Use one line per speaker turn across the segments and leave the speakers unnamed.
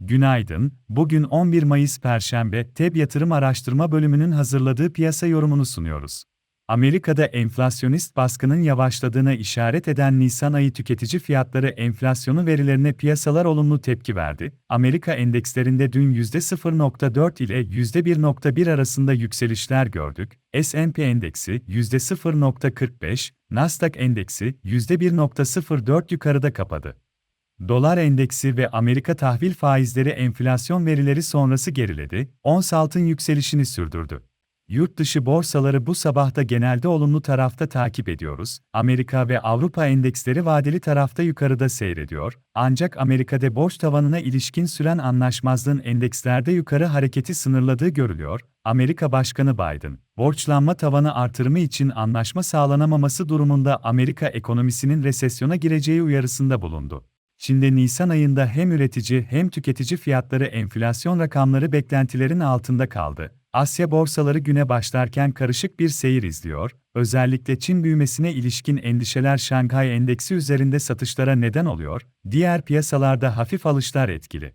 Günaydın, bugün 11 Mayıs Perşembe, TEB Yatırım Araştırma Bölümünün hazırladığı piyasa yorumunu sunuyoruz. Amerika'da enflasyonist baskının yavaşladığına işaret eden Nisan ayı tüketici fiyatları enflasyonu verilerine piyasalar olumlu tepki verdi. Amerika endekslerinde dün %0.4 ile %1.1 arasında yükselişler gördük. S&P endeksi %0.45, Nasdaq endeksi %1.04 yukarıda kapadı. Dolar endeksi ve Amerika tahvil faizleri enflasyon verileri sonrası geriledi, ons altın yükselişini sürdürdü. Yurt dışı borsaları bu sabahta genelde olumlu tarafta takip ediyoruz. Amerika ve Avrupa endeksleri vadeli tarafta yukarıda seyrediyor. Ancak Amerika'da borç tavanına ilişkin süren anlaşmazlığın endekslerde yukarı hareketi sınırladığı görülüyor. Amerika Başkanı Biden, borçlanma tavanı artırımı için anlaşma sağlanamaması durumunda Amerika ekonomisinin resesyona gireceği uyarısında bulundu. Çin'de Nisan ayında hem üretici hem tüketici fiyatları enflasyon rakamları beklentilerin altında kaldı. Asya borsaları güne başlarken karışık bir seyir izliyor, özellikle Çin büyümesine ilişkin endişeler Şanghay Endeksi üzerinde satışlara neden oluyor, diğer piyasalarda hafif alışlar etkili.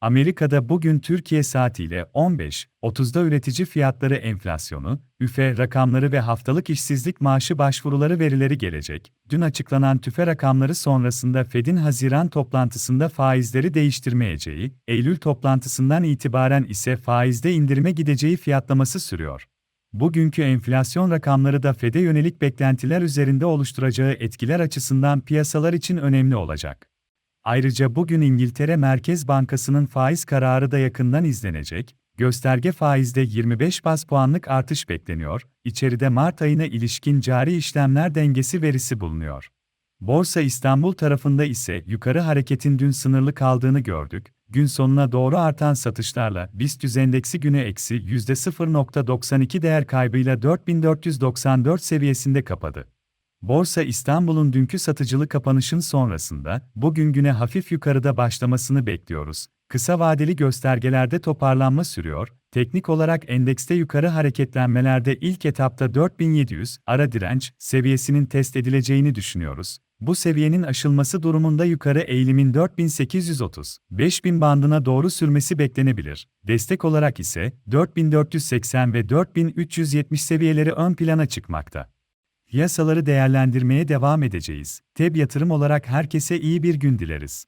Amerika'da bugün Türkiye saatiyle 15.30'da üretici fiyatları enflasyonu, üfe rakamları ve haftalık işsizlik maaşı başvuruları verileri gelecek. Dün açıklanan tüfe rakamları sonrasında Fed'in Haziran toplantısında faizleri değiştirmeyeceği, Eylül toplantısından itibaren ise faizde indirime gideceği fiyatlaması sürüyor. Bugünkü enflasyon rakamları da Fed'e yönelik beklentiler üzerinde oluşturacağı etkiler açısından piyasalar için önemli olacak. Ayrıca bugün İngiltere Merkez Bankası'nın faiz kararı da yakından izlenecek. Gösterge faizde 25 bas puanlık artış bekleniyor. İçeride Mart ayına ilişkin cari işlemler dengesi verisi bulunuyor. Borsa İstanbul tarafında ise yukarı hareketin dün sınırlı kaldığını gördük. Gün sonuna doğru artan satışlarla BIST endeksi güne eksi %0.92 değer kaybıyla 4494 seviyesinde kapadı. Borsa İstanbul'un dünkü satıcılı kapanışın sonrasında, bugün güne hafif yukarıda başlamasını bekliyoruz. Kısa vadeli göstergelerde toparlanma sürüyor, teknik olarak endekste yukarı hareketlenmelerde ilk etapta 4700 ara direnç seviyesinin test edileceğini düşünüyoruz. Bu seviyenin aşılması durumunda yukarı eğilimin 4830-5000 bandına doğru sürmesi beklenebilir. Destek olarak ise 4480 ve 4370 seviyeleri ön plana çıkmakta. Piyasaları değerlendirmeye devam edeceğiz. TEB yatırım olarak herkese iyi bir gün dileriz.